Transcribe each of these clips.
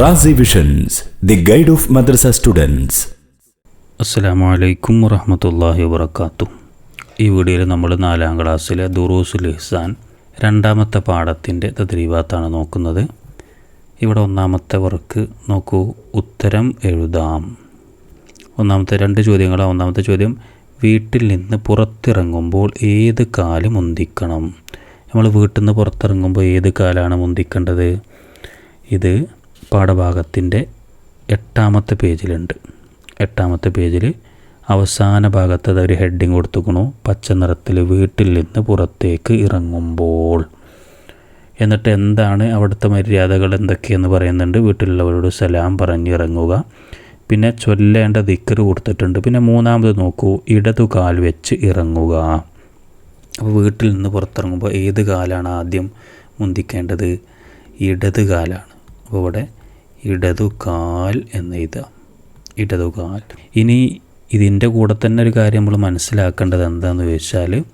Razi visions the guide of madrasa students അസ്സാം വലൈക്കും വറഹമത്തല്ലാഹി വബർക്കാത്തു ഈ വീഡിയോയിൽ നമ്മൾ നാലാം ക്ലാസ്സിലെ ദുറൂസുൽ ഇഹ്സാൻ രണ്ടാമത്തെ പാഠത്തിന്റെ തദ്രീവാത്താണ് നോക്കുന്നത്. ഇവിടെ ഒന്നാമത്തെ വർക്ക് നോക്കൂ ഉത്തരം എഴുതാം. ഒന്നാമത്തെ രണ്ട് ചോദ്യങ്ങളാണ് ഒന്നാമത്തെ ചോദ്യം വീട്ടിൽ നിന്ന് പുറത്തിറങ്ങുമ്പോൾ ഏത് കാൽ മുന്തിക്കണം? നമ്മൾ വീട്ടിൽ നിന്ന് പുറത്തിറങ്ങുമ്പോൾ ഏത് കാലാണ് മുന്തിക്കേണ്ടത്? ഇത് പാഠഭാഗത്തിന്റെ എട്ടാമത്തെ പേജിലുണ്ട്. എട്ടാമത്തെ പേജിൽ അവസാന ഭാഗത്ത് അത് ഒരു ഹെഡിങ് കൊടുത്തുക്കണു. പച്ച നിറത്തിൽ വീട്ടിൽ നിന്ന് പുറത്തേക്ക് ഇറങ്ങുമ്പോൾ. എന്നിട്ട് എന്താണ് അവിടുത്തെ മര്യാദകൾ എന്തൊക്കെയെന്ന് പറയുന്നുണ്ട്. വീട്ടിലുള്ളവരോട് സലാം പറഞ്ഞിറങ്ങുക പിന്നെ ചൊല്ലേണ്ട ദിക്കറ് കൊടുത്തിട്ടുണ്ട്. പിന്നെ മൂന്നാമത് നോക്കൂ ഇടതു കാൽ വെച്ച് ഇറങ്ങുക. അപ്പോൾ വീട്ടിൽ നിന്ന് പുറത്തിറങ്ങുമ്പോൾ ഏത് കാലാണ് ആദ്യം മുന്തിക്കേണ്ടത്? ഇടത് കാലാണ്. ഇവിടെ ഇടതു കാൽ എന്ന് എഴുതാം ഇടതു കാൽ ഇനി ഇതിന്റെ കൂടെ തന്നെ ഒരു കാര്യം നമ്മൾ മനസ്സിലാക്കേണ്ടത് എന്താണെന്ന് ചോദിച്ചാൽ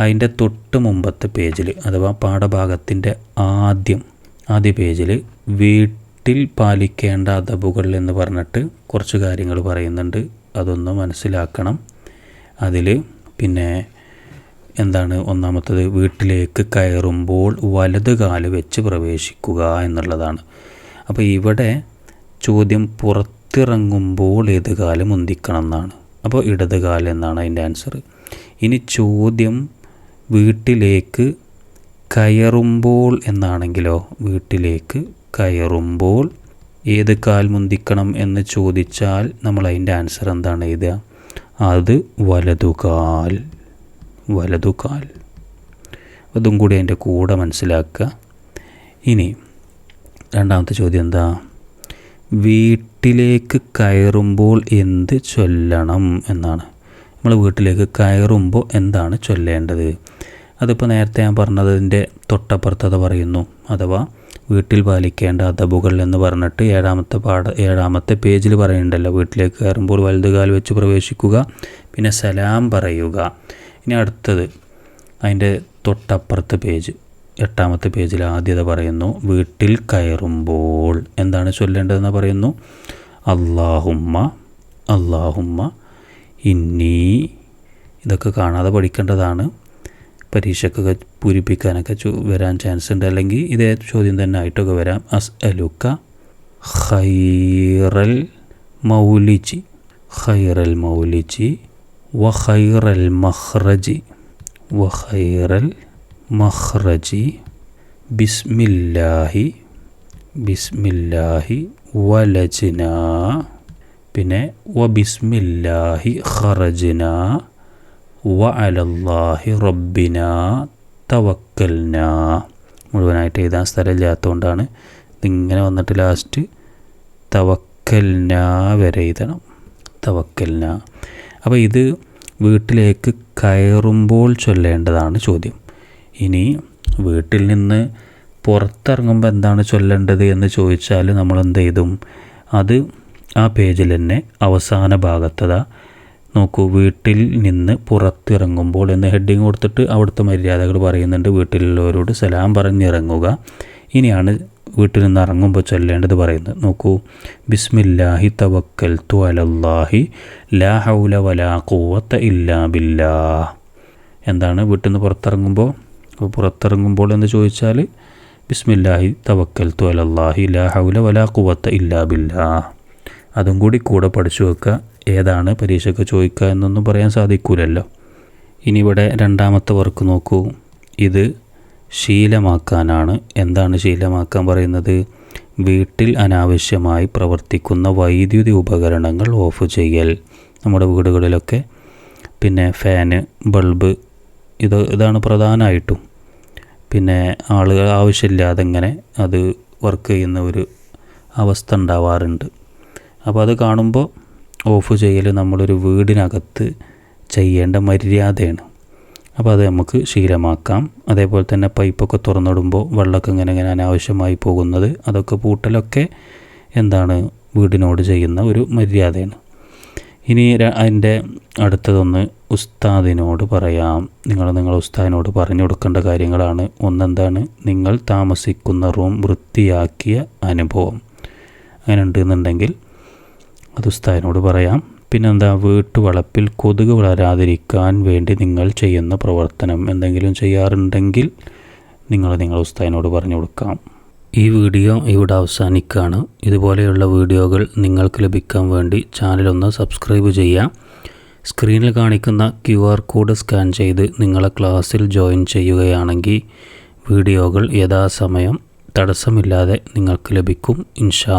അതിന്റെ തൊട്ട് മുമ്പത്തെ പേജിൽ അഥവാ പാഠഭാഗത്തിന്റെ ആദ്യം ആദ്യ പേജിൽ വീട്ടിൽ പാലിക്കേണ്ട അതബുകൾ എന്ന് പറഞ്ഞിട്ട് കുറച്ച് കാര്യങ്ങൾ പറയുന്നുണ്ട്. അതൊന്ന് മനസ്സിലാക്കണം. അതിൽ പിന്നെ എന്താണ് ഒന്നാമത്തത്? വീട്ടിലേക്ക് കയറുമ്പോൾ വലത് കാൽ വെച്ച് പ്രവേശിക്കുക എന്നുള്ളതാണ്. അപ്പോൾ ഇവിടെ ചോദ്യം പുറത്തിറങ്ങുമ്പോൾ ഏത് കാലം മുന്തിക്കണം എന്നാണ്. അപ്പോൾ ഇടത് കാലം എന്നാണ് അതിന്റെ ആൻസർ ഇനി ചോദ്യം വീട്ടിലേക്ക് കയറുമ്പോൾ എന്നാണെങ്കിലോ? വീട്ടിലേക്ക് കയറുമ്പോൾ ഏത് കാൽ മുന്തിക്കണം എന്ന് ചോദിച്ചാൽ നമ്മൾ അതിന്റെ ആൻസർ എന്താണ് എഴുതുക? അത് വലതുകാൽ വലതുകാൽ അതും കൂടി അതിന്റെ കൂടെ മനസ്സിലാക്കുക. ഇനി രണ്ടാമത്തെ ചോദ്യം എന്താ? വീട്ടിലേക്ക് കയറുമ്പോൾ എന്ത് ചൊല്ലണം എന്നാണ്. നമ്മൾ വീട്ടിലേക്ക് കയറുമ്പോൾ എന്താണ് ചൊല്ലേണ്ടത്? അതിപ്പോൾ നേരത്തെ ഞാൻ പറഞ്ഞതിന്റെ തൊട്ടപ്പുറത്തത് പറയുന്നു. അഥവാ വീട്ടിൽ പാലിക്കേണ്ട അതബുകൾ എന്ന് പറഞ്ഞിട്ട് ഏഴാമത്തെ പാഠ ഏഴാമത്തെ പേജിൽ പറയുന്നുണ്ടല്ലോ വീട്ടിലേക്ക് കയറുമ്പോൾ വലുതുകാൽ വെച്ച് പ്രവേശിക്കുക പിന്നെ സലാം പറയുക. ഇനി അടുത്തത് അതിന്റെ തൊട്ടപ്പുറത്തെ പേജ് എട്ടാമത്തെ പേജിൽ ആദ്യത പറയുന്നു വീട്ടിൽ കയറുമ്പോൾ. എന്താണ് ചൊല്ലേണ്ടതെന്ന് പറയുന്നു? അള്ളാഹുമ്മ അള്ളാഹുമ്മ ഇന്നി. ഇതൊക്കെ കാണാതെ പഠിക്കേണ്ടതാണ്. പരീക്ഷക്കൊക്കെ പൂരിപ്പിക്കാനൊക്കെ വരാൻ ചാൻസ് ഉണ്ട്. അല്ലെങ്കിൽ ഇതേ ചോദ്യം തന്നെ ആയിട്ടൊക്കെ വരാം. അസ് അലുക്ക ഖൈറൽ മൗലിച്ചി ഖൈറൽ മൗലിജി. വ മഹ്റജി മഖ്റജി മഹ്റജി മഖ്റജി ബിസ്മില്ലാഹി ബിസ്മില്ലാഹി വലജന പിന്നെ വ ബിസ്മില്ലാഹി ഖറജന വ അലല്ലാഹി റബ്ബിന തവക്കൽന. മുഴുവനായിട്ട് എഴുതാൻ സ്ഥലമില്ലാത്തതുകൊണ്ടാണ് ഇതിങ്ങനെ വന്നിട്ട് ലാസ്റ്റ് തവക്കൽന വരെ എഴുതണം. തവക്കൽന. അപ്പോൾ ഇത് വീട്ടിലേക്ക് കയറുമ്പോൾ ചൊല്ലേണ്ടതാണ് ചോദ്യം. ഇനി വീട്ടിൽ നിന്ന് പുറത്തിറങ്ങുമ്പോൾ എന്താണ് ചൊല്ലേണ്ടത് എന്ന് ചോദിച്ചാൽ നമ്മൾ എന്ത് ചെയ്തും അത് ആ പേജിൽ തന്നെ അവസാന ഭാഗത്തതാ നോക്കൂ വീട്ടിൽ നിന്ന് പുറത്തിറങ്ങുമ്പോൾ എന്ന് ഹെഡിങ് കൊടുത്തിട്ട് അവിടുത്തെ മര്യാദകൾ പറയുന്നുണ്ട്. വീട്ടിലുള്ളവരോട് സലാം പറഞ്ഞിറങ്ങുക. ഇനിയാണ് വീട്ടിൽ നിന്ന് ഇറങ്ങുമ്പോൾ ചൊല്ലേണ്ടത് പറയുന്നത് നോക്കൂ ബിസ്മില്ലാഹി തവക്കൽ തു അലല്ലാഹി ലാ ഹൗല വലാ കൂവത്ത ഇല്ലാ ബില്ലാ എന്താണ് വീട്ടിൽ നിന്ന് പുറത്തിറങ്ങുമ്പോൾ അപ്പോൾ പുറത്തിറങ്ങുമ്പോൾ എന്ന് ചോദിച്ചാൽ ബിസ്മില്ലാഹി തവക്കൽ തു അലല്ലാഹി ലാ ഹൗല വലാ കൂവത്ത ഇല്ലാ ബില്ലാ അതും കൂടി കൂടെ പഠിച്ചു വെക്കുക ഏതാണ് പരീക്ഷയ്ക്ക് ചോദിക്കുക എന്നൊന്നും പറയാൻ സാധിക്കൂലല്ലോ. ഇനി ഇവിടെ രണ്ടാമത്തെ വർക്ക് നോക്കൂ. ഇത് ശീലമാക്കാനാണ്. എന്താണ് ശീലമാക്കാൻ പറയുന്നത്? വീട്ടിൽ അനാവശ്യമായി പ്രവർത്തിക്കുന്ന വൈദ്യുതി ഉപകരണങ്ങൾ ഓഫ് ചെയ്യൽ. നമ്മുടെ വീടുകളിലൊക്കെ. പിന്നെ ഫാന് ബൾബ് ഇത് ഇതാണ് പ്രധാനമായിട്ടും. പിന്നെ ആളുകൾ ആവശ്യമില്ലാതെ ഇങ്ങനെ അത് വർക്ക് ചെയ്യുന്ന ഒരു അവസ്ഥ ഉണ്ടാവാറുണ്ട്. അപ്പോൾ അത് കാണുമ്പോൾ ഓഫ് ചെയ്യൽ നമ്മളൊരു വീടിനകത്ത് ചെയ്യേണ്ട മര്യാദയാണ്. അപ്പോൾ അത് നമുക്ക് ശീലമാക്കാം. അതേപോലെ തന്നെ പൈപ്പൊക്കെ തുറന്നിടുമ്പോൾ വെള്ളമൊക്കെ ഇങ്ങനെ ഇങ്ങനെ അനാവശ്യമായി പോകുന്നത് അതൊക്കെ പൂട്ടലൊക്കെ എന്താണ് വീടിനോട് ചെയ്യുന്ന ഒരു മര്യാദയാണ്. ഇനി അതിന്റെ അടുത്തതൊന്ന് ഉസ്താദിനോട് പറയാം. നിങ്ങൾ നിങ്ങൾ ഉസ്താദിനോട് പറഞ്ഞു കൊടുക്കേണ്ട കാര്യങ്ങളാണ്. ഒന്നെന്താണ്? നിങ്ങൾ താമസിക്കുന്ന റൂം വൃത്തിയാക്കിയ അനുഭവം. അങ്ങനെ ഉണ്ടെന്നുണ്ടെങ്കിൽ അത് ഉസ്താദിനോട് പറയാം. പിന്നെന്താ വീട്ടുവളപ്പിൽ കൊതുക് വളരാതിരിക്കാൻ വേണ്ടി നിങ്ങൾ ചെയ്യുന്ന പ്രവർത്തനം എന്തെങ്കിലും ചെയ്യാറുണ്ടെങ്കിൽ നിങ്ങൾ നിങ്ങൾ ഉസ്താദിനോട് പറഞ്ഞു കൊടുക്കാം. ഈ വീഡിയോ ഇവിടെ അവസാനിക്കുകയാണ്. ഇതുപോലെയുള്ള വീഡിയോകൾ നിങ്ങൾക്ക് ലഭിക്കാൻ വേണ്ടി ചാനലൊന്ന് സബ്സ്ക്രൈബ് ചെയ്യാം സ്ക്രീനിൽ കാണിക്കുന്ന ക്യു ആർ കോഡ് സ്കാൻ ചെയ്ത് നിങ്ങളെ ക്ലാസ്സിൽ ജോയിൻ ചെയ്യുകയാണെങ്കിൽ വീഡിയോകൾ യഥാസമയം തടസ്സമില്ലാതെ നിങ്ങൾക്ക് ലഭിക്കും. ഇൻഷാ